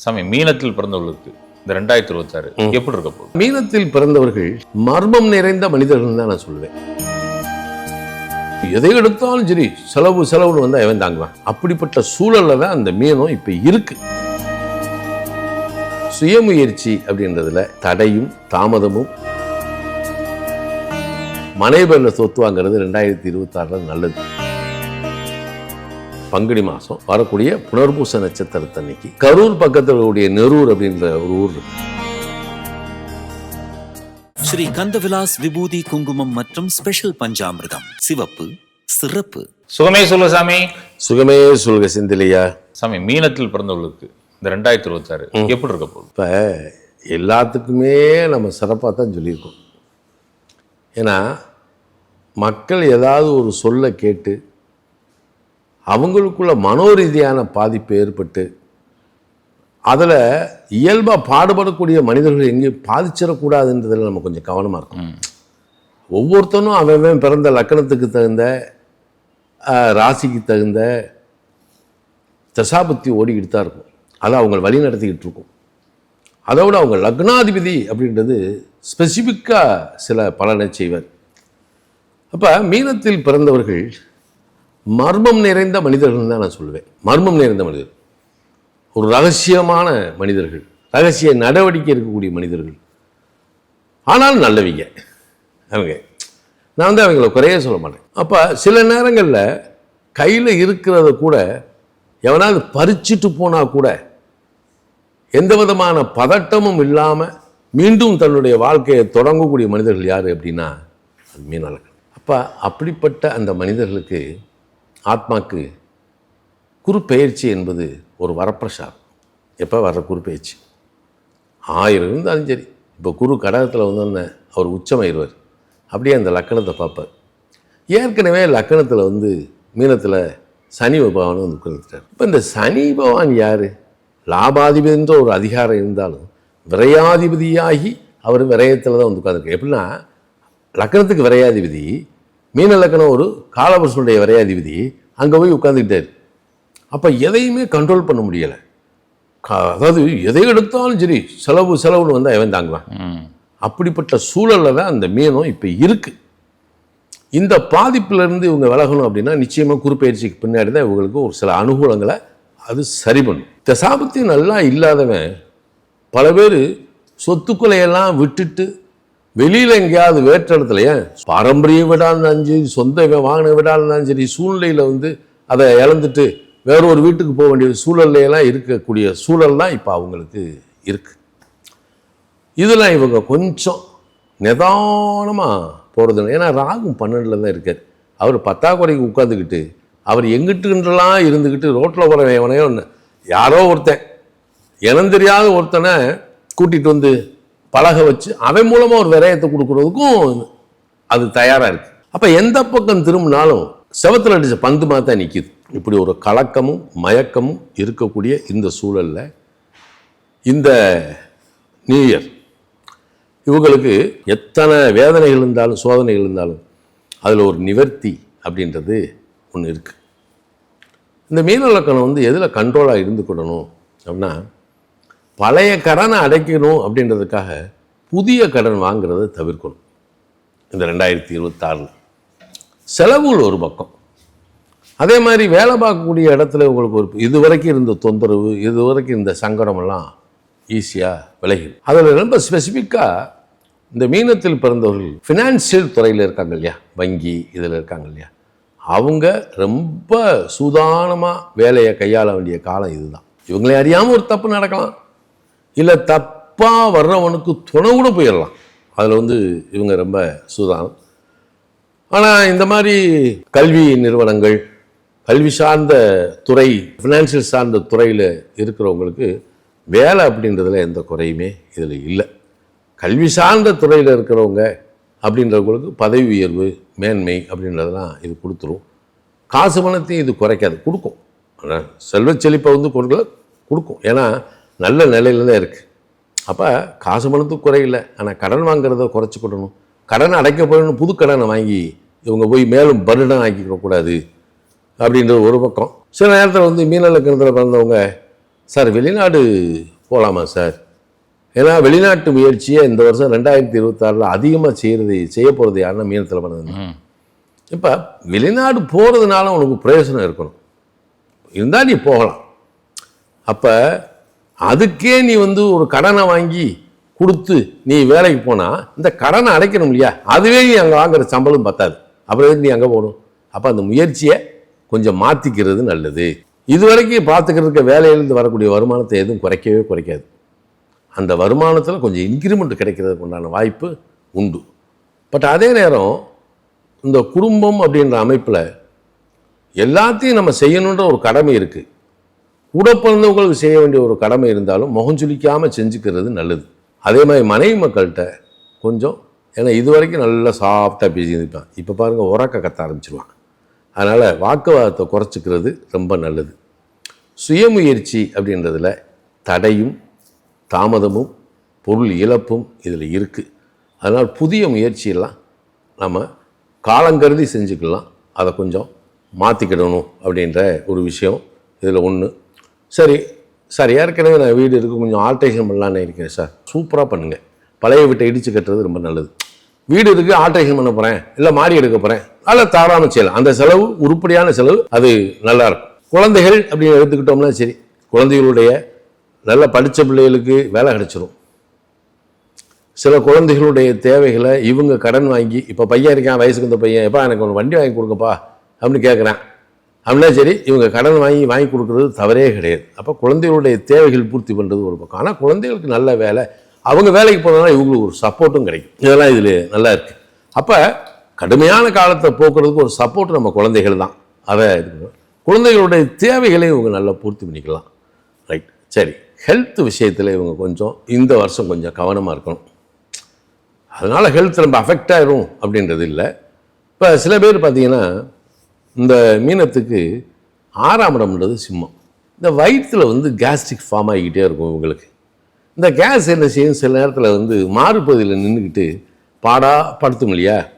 சாமி மீனத்தில் பிறந்தவர்களுக்கு இந்த ரெண்டாயிரத்தி இருபத்தாறு எப்படி இருக்க போகுது? மீனத்தில் பிறந்தவர்கள் மர்மம் நிறைந்த மனிதர்கள் தான் நான் சொல்லுவேன் எதை எடுத்தாலும் சரி செலவு செலவுன்னு வந்தா எவன் தாங்குவான். அப்படிப்பட்ட சூழல்ல தான் அந்த மீனம் இப்ப இருக்கு. சுயமுயற்சி அப்படின்றதுல தடையும் தாமதமும் மனைபேரில் சொத்து வாங்குறது ரெண்டாயிரத்தி இருபத்தாறுல நல்லது. பங்குனி மாதம் வரக்கூடிய புனர்பூச நட்சத்திரத்தன்னைக்கு கரூர் பக்கத்தில் இருக்கக்கூடிய நெரூர் அப்படின்ற ஒரு ஊர் இருக்கு. ஸ்ரீ கந்தவிலாஸ் விபூதி குங்குமம் மற்றும் ஸ்பெஷல் பஞ்சாமிர்தம். சிவப்பு சிறப்பு. சுகமே சொல்லு சாமி. சுகமே சொல்க சிந்திலையா. சாமி மீனத்தில் பிறந்தவர்களுக்கு இந்த ரெண்டாயிரத்தி இருபத்தாறு எப்படி இருக்க போகுது? இப்போ எல்லாத்துக்குமே நம்ம சிறப்பாக தான் சொல்லியிருக்கோம். ஏன்னா மக்கள் ஏதாவது ஒரு சொல்லை கேட்டு அவங்களுக்குள்ள மனோரீதியான பாதிப்பு ஏற்பட்டு அதில் இயல்பாக பாடுபடக்கூடிய மனிதர்கள் எங்கேயும் பாதிச்சிடக்கூடாதுன்றதில் நம்ம கொஞ்சம் கவனமாக இருக்கணும். ஒவ்வொருத்தனும் அவன் பிறந்த லக்கணத்துக்கு தகுந்த ராசிக்கு தகுந்த தசாபத்தி ஓடிக்கிட்டு தான் இருக்கும். அதை அவங்க வழி நடத்திக்கிட்டு இருக்கும். அதோட அவங்க லக்னாதிபதி அப்படின்றது ஸ்பெசிஃபிக்காக சில பலனை செய்வார். அப்போ மீனத்தில் பிறந்தவர்கள் மர்மம் நிறைந்த மனிதர்கள் தான் நான் சொல்லுவேன். மர்மம் நிறைந்த மனிதர் ஒரு ரகசியமான மனிதர்கள். ரகசிய நடவடிக்கை இருக்கக்கூடிய மனிதர்கள். ஆனால் நல்லவங்க. அவங்க. நான் வந்து அவங்கள குறைய சொல்ல மாட்டேன். அப்போ சில நேரங்களில் கையில் இருக்கிறத கூட எவனாவது பறிச்சிட்டு போனால் கூட எந்த விதமான பதட்டமும் இல்லாமல் மீண்டும் தன்னுடைய வாழ்க்கையை தொடங்கக்கூடிய மனிதர்கள் யார் அப்படின்னா அது அப்போ அப்படிப்பட்ட அந்த மனிதர்களுக்கு ஆத்மாக்கு குறுப்பெயர்ச்சி என்பது ஒரு வரப்பிரசாதம். எப்போ வர்ற குறுப்பெயர்ச்சி? ஆயிரம் இருந்தாலும் சரி. இப்போ குரு கடகத்தில் வந்தோன்னே அவர் உச்சமாயிருவார் அப்படியே அந்த லக்கணத்தை பார்ப்பார். ஏற்கனவே லக்கணத்தில் வந்து மீனத்தில் சனி பகவான் வந்து உட்கார்ந்துட்டார். இப்போ இந்த சனி பகவான் யார்? லாபாதிபதின்ற ஒரு அதிகாரம் இருந்தாலும் விரையாதிபதியாகி அவர் விரயத்தில் தான் வந்து உட்காந்துருக்கார் எப்படின்னா லக்கணத்துக்கு விரையாதிபதி மீன லக்கணம் ஒரு காலபுருஷனுடைய விரையாதிபதி அங்கே போய் உட்காந்துக்கிட்டார் அப்போ எதையுமே கண்ட்ரோல் பண்ண முடியலை. அதாவது எதை எடுத்தாலும் சரி செலவு செலவுன்னு வந்தால் எவன் தாங்குவான். அப்படிப்பட்ட சூழலில் தான் அந்த மீனம் இப்போ இருக்கு. இந்த பாதிப்புல இருந்து இவங்க விலகணும் அப்படின்னா நிச்சயமாக குறுப்பெயர்ச்சிக்கு பின்னாடி தான் இவங்களுக்கு ஒரு சில அனுகூலங்களை அது சரி பண்ணும். தசாபத்தி நல்லா இல்லாதவன் பல பேர் சொத்துக்களையெல்லாம் விட்டுட்டு வெளியில் எங்கேயாவது வேற்ற இடத்துல ஏன் பாரம்பரிய வீடாக இருந்தாலும் சரி சொந்த வே- வாங்கின வீடாக இருந்தாலும் சரி சூழ்நிலையில் வந்து அதை இழந்துட்டு வேற ஒரு வீட்டுக்கு போக வேண்டிய சூழல்லையெல்லாம் இருக்கக்கூடிய சூழல் தான் இப்போ அவங்களுக்கு இருக்குது இதில் இவங்க கொஞ்சம் நிதானமாக போகிறது ஏன்னா ராகும் பன்னெண்டில் தான் இருக்கார். அவர் பத்தாக்குறைக்கு உட்காந்துக்கிட்டு அவர் எங்கிட்டுன்றலாம் இருந்துக்கிட்டு ரோட்டில் போகிறவன் எவனையோ ஒன்று யாரோ ஒருத்தன். இனம் தெரியாத ஒருத்தனை கூட்டிகிட்டு வந்து பழக வச்சு அவன் மூலமாக ஒரு விரயத்தை கொடுக்குறதுக்கும் அது தயாராக இருக்குது அப்போ எந்த பக்கம் திரும்பினாலும் செவத்தில் அடித்த பந்து மாதிரி தான் நிற்கிது இப்படி ஒரு கலக்கமும் மயக்கமும் இருக்கக்கூடிய இந்த சூழலில் இந்த நியூ இயர் இவங்களுக்கு எத்தனை வேதனைகள் இருந்தாலும் சோதனைகள் இருந்தாலும் அதில் ஒரு நிவர்த்தி அப்படின்றது ஒன்று இருக்குது இந்த மீனலக்கணம் வந்து எதில் கண்ட்ரோலாக இருந்துக்கிடணும் அப்படின்னா பழைய கடனை அடைக்கணும் அப்படின்றதுக்காக புதிய கடன் வாங்குறதை தவிர்க்கணும். இந்த ரெண்டாயிரத்தி இருபத்தாறில். செலவுகள் ஒரு பக்கம். அதே மாதிரி வேலை பார்க்கக்கூடிய இடத்துல உங்களுக்கு ஒரு இது வரைக்கும் இருந்த தொந்தரவு இது வரைக்கும் இருந்த சங்கடமெல்லாம் ஈஸியாக விலகிடும். அதில் ரொம்ப ஸ்பெசிஃபிக்காக இந்த மீனத்தில் பிறந்தவர்கள் ஃபினான்சியல் துறையில் இருக்காங்க இல்லையா? வங்கி இதில் இருக்காங்க இல்லையா? அவங்க ரொம்ப சூதானமாக வேலையை கையாள வேண்டிய காலம் இதுதான். இவங்களை அறியாமல் ஒரு தப்பு நடக்கலாம். இல்லை தப்பாக வர்றவனுக்கு துணை கூட போயிடலாம். அதில் வந்து இவங்க ரொம்ப சூதானம். ஆனால் இந்த மாதிரி கல்வி நிறுவனங்கள் கல்வி சார்ந்த துறை ஃபினான்ஷியல் சார்ந்த துறையில் இருக்கிறவங்களுக்கு வேலை அப்படின்றதுல எந்த குறையுமே இதில் இல்லை. கல்வி சார்ந்த துறையில் இருக்கிறவங்க அப்படின்றவங்களுக்கு பதவி உயர்வு மேன்மை அப்படின்றதெல்லாம் இது கொடுத்துரும். காசு பணத்தையும் இது குறைக்காது கொடுக்கும். ஆனால் செல்வச் செழிப்பை வந்து கொடுக்கல கொடுக்கும். ஏன்னா நல்ல நிலையில தான் இருக்குது அப்போ காசு பணத்துக்கு குறையில்லை ஆனால் கடன் வாங்குறத குறைச்சிக்கிடணும். கடன் அடைக்க போயிடணும் புது கடனை வாங்கி இவங்க போய் மேலும் பர்டன் ஆக்கிக்க கூடாது அப்படின்றது ஒரு பக்கம். சில நேரத்தில் வந்து மீனலக்கணத்தில் பிறந்தவங்க சார் வெளிநாடு போகலாமா சார்? ஏன்னா வெளிநாட்டு முயற்சியை இந்த வருஷம் ரெண்டாயிரத்தி இருபத்தாறில் அதிகமாக செய்கிறது செய்ய போகிறது யாருன்னா மீனத்தில் பண்ணது ம். இப்போ வெளிநாடு போகிறதுனால உனக்கு பிரயோஜனம் இருக்கணும். இருந்தால் நீ போகலாம். அப்போ அதுக்கே நீ வந்து ஒரு கடனை வாங்கி கொடுத்து நீ வேலைக்கு போனால் இந்த கடனை அடைக்கணும் இல்லையா? அதுவே நீ அங்கே வாங்குற சம்பளம் பத்தாது. அப்புறம் எதுக்கு நீ அங்கே போகணும்? அப்போ அந்த முயற்சியை கொஞ்சம் மாற்றிக்கிறது நல்லது. இது வரைக்கும் பார்த்துக்கிறதுக்கு வேலையிலேருந்து வரக்கூடிய வருமானத்தை எதுவும் குறைக்கவே குறைக்காது. அந்த வருமானத்தில் கொஞ்சம் இன்க்ரிமெண்ட் கிடைக்கிறதுக்கு உண்டான வாய்ப்பு உண்டு. பட் அதே நேரம் இந்த குடும்பம் அப்படின்ற அமைப்பில் எல்லாத்தையும் நம்ம செய்யணுன்ற ஒரு கடமை இருக்குது கூட பிறந்தவங்களுக்கு செய்ய வேண்டிய ஒரு கடமை இருந்தாலும் முகஞ்சுலிக்காமல் செஞ்சுக்கிறது நல்லது. அதே மாதிரி மனைவி மக்கள்கிட்ட கொஞ்சம் ஏன்னா இது வரைக்கும் நல்லா சாஃப்டாக பேசியிருப்பான் இப்போ பாருங்கள் உறக்க கத்த ஆரம்பிச்சிருவாங்க. அதனால் வாக்குவாதத்தை குறைச்சிக்கிறது ரொம்ப நல்லது. சுயமுயற்சி அப்படின்றதுல தடையும் தாமதமும் பொருள் இழப்பும் இதில் இருக்குது அதனால் புதிய முயற்சியெல்லாம் நம்ம காலங்கருதி செஞ்சுக்கலாம். அதை கொஞ்சம் மாற்றிக்கிடணும் அப்படின்ற ஒரு விஷயம் இதில் ஒன்று சரி சார் ஏற்கனவே நான் வீடு இருக்குது கொஞ்சம் ஆல்ட்ரேஷன் பண்ணலான்னு இருக்கிறேன் சார். சூப்பராக பண்ணுங்கள் பழைய வீட்டை இடித்து கட்டுறது ரொம்ப நல்லது. வீடு இருக்குது ஆல்ட்ரேஷன் பண்ண போகிறேன் இல்லை மாடி எடுக்க போகிறேன் அதில் தாராளமாக செய்யலாம். அந்த செலவு உருப்படியான செலவு அது நல்லாயிருக்கும் குழந்தைகள் அப்படின்னு எடுத்துக்கிட்டோம்னா சரி குழந்தைகளுடைய நல்ல படித்த பிள்ளைகளுக்கு வேலை கிடச்சிரும். சில குழந்தைகளுடைய தேவைகளை இவங்க கடன் வாங்கி இப்போ பையன் இருக்கான் வயசுக்கு இந்த பையன் எப்பா எனக்கு ஒன்று வண்டி வாங்கி கொடுங்கப்பா அப்படின்னு கேட்குறேன் அப்படின்னா சரி இவங்க கடன் வாங்கி வாங்கி கொடுக்குறது தவறே கிடையாது. அப்போ குழந்தைகளுடைய தேவைகள் பூர்த்தி பண்ணுறது ஒரு பக்கம். ஆனால் குழந்தைகளுக்கு நல்ல வேலை அவங்க வேலைக்கு போனதுனால இவங்களுக்கு ஒரு சப்போர்ட்டும் கிடைக்கும். இதெல்லாம் இதில் நல்லா இருக்குது அப்போ கடுமையான காலத்தை போக்குறதுக்கு ஒரு சப்போர்ட் நம்ம குழந்தைகள் தான். அதை இருக்கணும் குழந்தைகளுடைய தேவைகளை இவங்க நல்லா பூர்த்தி பண்ணிக்கலாம். ரைட் சரி. ஹெல்த் விஷயத்தில் இவங்க கொஞ்சம் இந்த வருஷம் கொஞ்சம் கவனமாக இருக்கணும். அதனால் ஹெல்த் ரொம்ப அஃபெக்ட் ஆயிரும் அப்படின்றது இல்லை. இப்போ சில பேர் பார்த்தீங்கன்னா இந்த மீனத்துக்கு ஆறாம் இடம்ன்றது சிம்மம். இந்த வயிற்றில் வந்து கேஸ்ட்ரிக் ஃபார்ம் ஆகிக்கிட்டே இருக்கும் இவங்களுக்கு. இந்த கேஸ் என்ன செய்யும்? சில நேரத்தில் வந்து மாறுபகுதியில் நின்றுக்கிட்டு பாடா படுத்தும் இல்லையா?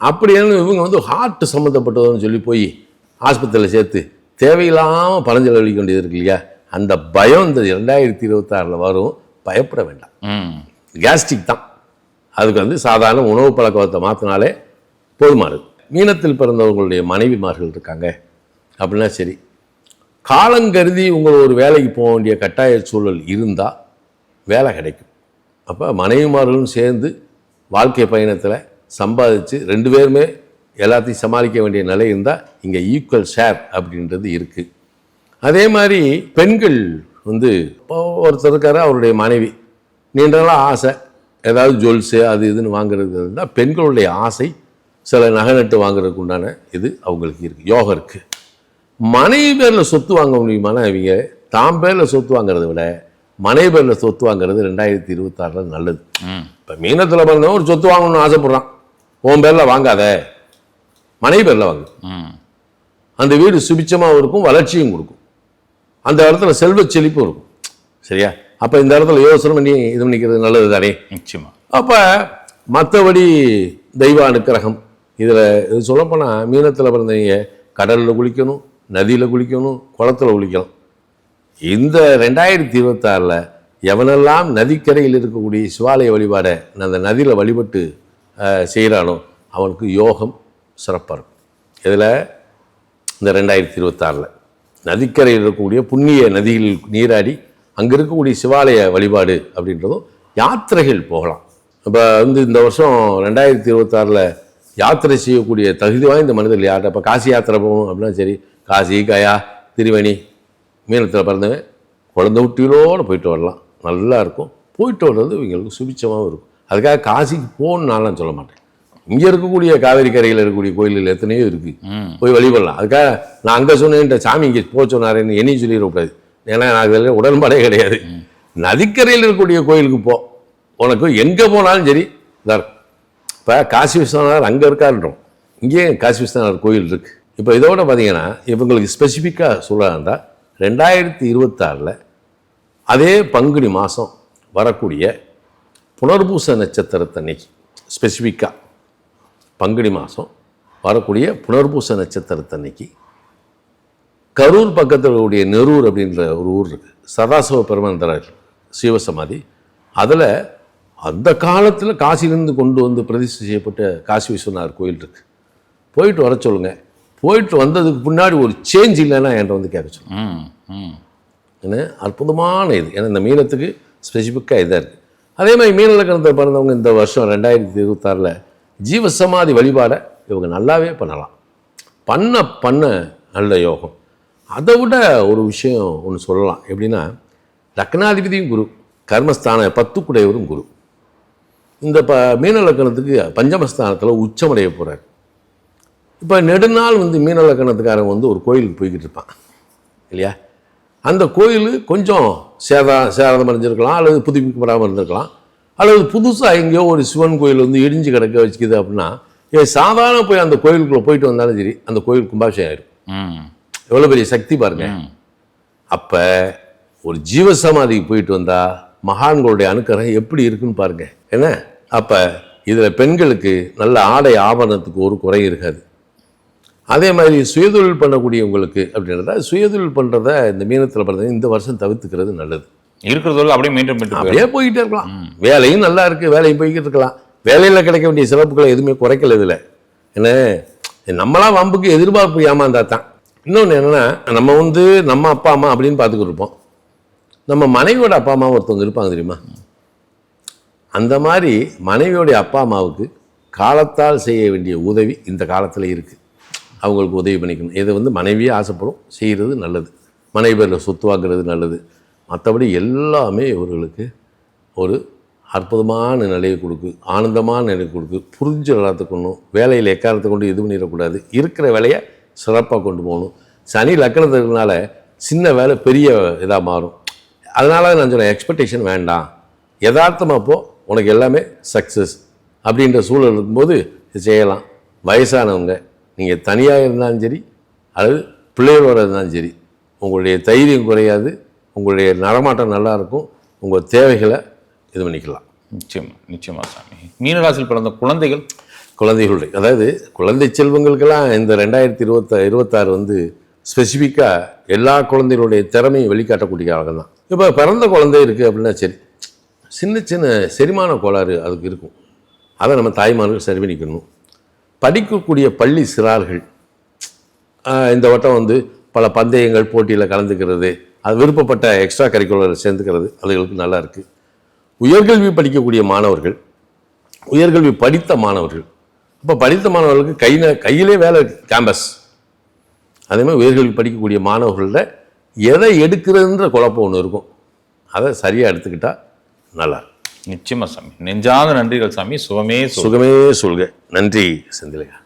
அப்படின்னு இவங்க வந்து ஹார்ட் சம்மந்தப்பட்டதுன்னு சொல்லி போய் ஆஸ்பத்திரியில் சேர்த்து தேவையில்லாமல் பழஞ்செலவழிக்க வேண்டியது இருக்கு இல்லையா? அந்த பயம் இந்த ரெண்டாயிரத்தி இருபத்தாறில் வரும். பயப்பட வேண்டாம். ம். கேஸ்ட்ரிக் தான். அதுக்கு வந்து சாதாரண உணவு பழக்கத்தை மாற்றினாலே போதுமானது. மீனத்தில் பிறந்தவங்களுடைய மனைவிமார்கள் இருக்காங்க. அப்படின்னா சரி. காலங்கருதி உங்கள் ஒரு வேலைக்கு போக வேண்டிய கட்டாய சூழல் இருந்தால் வேலை கிடைக்கும். அப்போ மனைவிமார்களும் சேர்ந்து வாழ்க்கை பயணத்தில் சம்பாதிச்சு ரெண்டு பேருமே எல்லாத்தையும் சமாளிக்க வேண்டிய நிலை இருந்தால் இங்கே ஈக்குவல் ஷேர் அப்படின்றது இருக்குது அதே மாதிரி பெண்கள் வந்து ஒருத்தர் இருக்காரு அவருடைய மனைவி. நீண்ட ஆசை. ஏதாவது ஜுவல்ஸு அது இதுன்னு வாங்குறது இருந்தால் பெண்களுடைய ஆசை சில நகை நட்டு வாங்குறதுக்கு உண்டான இது அவங்களுக்கு இருக்குது யோகம் இருக்குது மனைவி பேரில் சொத்து வாங்க முடியுமானா அவங்க தாம் பேரில் சொத்து வாங்குறதை விட மனைவி பேரில் சொத்து வாங்குறது ரெண்டாயிரத்தி இருபத்தாறில் நல்லது. ம். இப்போ மீனத்தில் பிறந்தவன் ஒரு சொத்து வாங்கணும்னு ஆசைப்படுறான். உன் பேரில் வாங்காத. மனைவி பேரில் வாங்கு. ம். அந்த வீடு சுபிச்சமாகவும் இருக்கும் வளர்ச்சியும் கொடுக்கும். அந்த இடத்துல செல்வ செழிப்பும் இருக்கும். சரியா? அப்போ இந்த இடத்துல யோசனை பண்ணி இது பண்ணிக்கிறது நல்லது தானே நிச்சயமா. அப்போ மற்றபடி தெய்வ அனுக்கிரகம் இதில் இது சொல்லப்போனால் மீனத்தில் பிறந்தவங்க கடலில் குளிக்கணும் நதியில் குளிக்கணும் குளத்துல குளிக்கணும் இந்த ரெண்டாயிரத்தி இருபத்தாறில் எவனெல்லாம் நதிக்கரையில் இருக்கக்கூடிய சிவாலய வழிபாடை அந்த நதியில் வழிபட்டு செய்கிறானோ அவனுக்கு யோகம் சிறப்பாக இருக்கும். இதில் இந்த ரெண்டாயிரத்தி இருபத்தாறில் நதிக்கரையில் இருக்கக்கூடிய புண்ணிய நதியில் நீராடி அங்கே இருக்கக்கூடிய சிவாலய வழிபாடு அப்படின்றதும் யாத்திரைகள் போகலாம். இப்போ வந்து இந்த வருஷம் ரெண்டாயிரத்தி இருபத்தாறில் யாத்திரை செய்யக்கூடிய தகுதி வாய்ந்த மனிதர்கள் யார்கிட்ட இப்போ காசி யாத்திரை போகணும் அப்படின்னா சரி காசி கயா திருவேணி மீனத்தில் பிறந்தவன் குழந்தை குட்டிகளோடு போயிட்டு வரலாம். நல்லா இருக்கும். போயிட்டு வர்றது இவங்களுக்கு சுபிச்சமாகவும் இருக்கும். அதுக்காக காசிக்கு போகணுன்னு நான்லாம் சொல்ல மாட்டேன். இங்கே இருக்கக்கூடிய காவேரி கரையில் இருக்கக்கூடிய கோயில்கள் எத்தனையோ இருக்குது போய் வழிபடலாம். அதுக்காக நான் அங்கே சொன்னேன் சாமி இங்கே போக சொன்னாரேன்னு என்னையும் சொல்லிடக்கூடாது ஏன்னா நான் அதில் உடன்பாடே கிடையாது. நதிக்கரையில் இருக்கக்கூடிய கோயிலுக்கு போ. உனக்கு எங்கே போனாலும் சரி இதாக இருக்கும். இப்போ காசி விஸ்வநாதர் அங்கே இருக்காருன்றோம். இங்கேயும் காசி விஸ்வநாதர் கோயில் இருக்குது இப்போ இதோட பார்த்தீங்கன்னா இவங்களுக்கு ஸ்பெசிஃபிக்காக சொல்கிறாருந்தா ரெண்டாயிரத்தி இருபத்தாறில் அதே பங்குனி மாதம் வரக்கூடிய புனர்பூச நட்சத்திரத்தன்னைக்கு ஸ்பெசிஃபிக்காக பங்குனி மாதம் வரக்கூடிய புனர்பூச நட்சத்திரத்தன்னைக்கு கரூர் பக்கத்தில் இருக்கக்கூடிய நெரூர் அப்படின்ற ஒரு ஊர் இருக்குது சதாசிவ பெருமான் சிவசமாதி. அதில் அந்த காலத்தில் காசியிலிருந்து கொண்டு வந்து பிரதிஷ்டை செய்யப்பட்ட காசி விஸ்வநாதர் கோயில் இருக்கு. போயிட்டு வர சொல்லுங்க. போயிட்டு வந்ததுக்கு முன்னாடி ஒரு சேஞ்ச் இல்லைன்னா என்கிட்ட வந்து கேட்க சொல்லுங்க. ம் ம். ஏன்னா அற்புதமான இது. ஏன்னா இந்த மீனத்துக்கு ஸ்பெசிஃபிக்காக இதாக இருக்குது அதே மாதிரி மீன பிறந்தவங்க இந்த வருஷம் ரெண்டாயிரத்தி இருபத்தாறில் ஜீவசமாதி வழிபாடை இவங்க நல்லாவே பண்ணலாம். பண்ண பண்ண நல்ல யோகம். அதை விட ஒரு விஷயம் ஒன்று சொல்லலாம். எப்படின்னா லக்னாதிபதியும் குரு கர்மஸ்தான பத்துக்குடையவரும் குரு. இந்த ப மீன லக்கணத்துக்கு பஞ்சமஸ்தானத்தில் உச்சமடைய போகிறார் இப்போ நெடுநாள் வந்து மீன லக்கணத்துக்காரன் வந்து ஒரு கோயிலுக்கு போய்கிட்டு இருப்பான். இல்லையா? அந்த கோயில் கொஞ்சம் சேதா சேதம் அடைஞ்சிருக்கலாம் அல்லது புதுப்பிக்கப்படாமல் இருந்திருக்கலாம் அல்லது புதுசாக எங்கேயோ ஒரு சிவன் கோயில் வந்து இடிஞ்சு கிடக்க வச்சுக்குது அப்படின்னா ஏன் சாதாரண போய் அந்த கோயிலுக்குள்ளே போயிட்டு வந்தாலும் சரி அந்த கோயில் கும்பாபிஷேகம் ஆயிடும். ம். எவ்வளோ பெரிய சக்தி பாருங்க. அப்போ ஒரு ஜீவசமாதிக்கு போயிட்டு வந்தா மகான்களுடைய அனுக்கிரகம் எப்படி இருக்குன்னு பாருங்க. என்ன? அப்போ இதில் பெண்களுக்கு நல்ல ஆடை ஆபரணத்துக்கு ஒரு குறை இருக்காது. அதே மாதிரி சுயதொழில் பண்ணக்கூடியவங்களுக்கு அப்படின்றத சுயதொழில் பண்ணுறத இந்த மீனத்தில் பண்ணுறது இந்த வருஷம் தவிர்த்துக்கிறது நல்லது. இருக்கிறதோட அப்படியே மெயின்டைன் பண்ணிட்டு. அப்படியே போய்கிட்டே இருக்கலாம். வேலையும் நல்லா இருக்குது வேலையும் போய்கிட்டு இருக்கலாம். வேலையில் கிடைக்க வேண்டிய சிறப்புகளை எதுவுமே குறைக்கல இதில். என்ன? நம்மளா வம்புக்கு எதிர்பார்ப்பு ஏமாந்தா தான் இன்னொன்று என்னென்னா நம்ம வந்து நம்ம அப்பா அம்மா அப்படின்னு பார்த்துக்கிட்டு இருப்போம். நம்ம மனைவியோட அப்பா அம்மா ஒருத்தவங்க இருப்பாங்க தெரியுமா? அந்த மாதிரி மனைவியோடைய அப்பா அம்மாவுக்கு காலத்தால் செய்ய வேண்டிய உதவி இந்த காலத்தில் இருக்குது அவங்களுக்கு உதவி பண்ணிக்கணும். இதை வந்து மனைவியே ஆசைப்படும். செய்கிறது நல்லது. மனைவி பேரில் சொத்து வாங்குறது நல்லது. மற்றபடி எல்லாமே இவர்களுக்கு ஒரு அற்புதமான நிலையை கொடுக்கு ஆனந்தமான நிலையை கொடுக்கு. புரிஞ்சு வளர்த்துக்கணும். வேலையில் எக்காரத்தை கொண்டு இது பண்ணிடக்கூடாது. இருக்கிற வேலையை சிறப்பாக கொண்டு போகணும். சனி லக்கணத்துக்குனால சின்ன வேலை பெரிய இதாக மாறும். அதனால நான் சொன்னேன் எக்ஸ்பெக்டேஷன் வேண்டாம். யதார்த்தமாக போ உனக்கு எல்லாமே சக்ஸஸ் அப்படின்ற சூழல் இருக்கும்போது இது செய்யலாம். வயசானவங்க நீங்கள் தனியாக இருந்தாலும் சரி அல்லது பிள்ளைகளோட இருந்தாலும் சரி உங்களுடைய தைரியம் குறையாது உங்களுடைய நடமாட்டம் நல்லா இருக்கும் உங்கள் தேவைகளை இது பண்ணிக்கலாம். நிச்சயமா நிச்சயமா சாமி. மீனராசியில் பிறந்த குழந்தைகள்? குழந்தைகளுடைய அதாவது குழந்தை செல்வங்களுக்கெல்லாம் இந்த ரெண்டாயிரத்தி இருபத்த இருபத்தாறு வந்து ஸ்பெசிஃபிக்காக எல்லா குழந்தைகளுடைய திறமையும் வெளிக்காட்டக்கூடிய ஆளுங்க தான். இப்போ பிறந்த குழந்தை இருக்குது அப்படின்னா சரி சின்ன சின்ன செரிமான கோளாறு அதுக்கு இருக்கும். அதை நம்ம தாய்மார்கள் சரி பண்ணிக்கணும். படிக்கக்கூடிய பள்ளி சிறார்கள் இந்த வட்டம் வந்து பல பந்தயங்கள் போட்டியில் கலந்துக்கிறது அது விருப்பப்பட்ட எக்ஸ்ட்ரா கரிக்குலர் சேர்ந்துக்கிறது அதுகளுக்கு நல்லா இருக்குது உயர்கல்வி படிக்கக்கூடிய மாணவர்கள் உயர்கல்வி படித்த மாணவர்கள் இப்போ படித்த மாணவர்களுக்கு கையில் கையிலே வேலை இருக்குது கேம்பஸ் அதே மாதிரி உயர்கல்வி படிக்கக்கூடிய மாணவர்கள்ட எதை எடுக்கிறதுன்ற குழப்பம் ஒன்று இருக்கும். அதை சரியாக எடுத்துக்கிட்டா நல்லா இருக்கும். நிச்சயமா சாமி. நெஞ்சாத நன்றிகள் சாமி. சுகமே சுகம் சுகமே சொல்க. நன்றி செந்திலையா.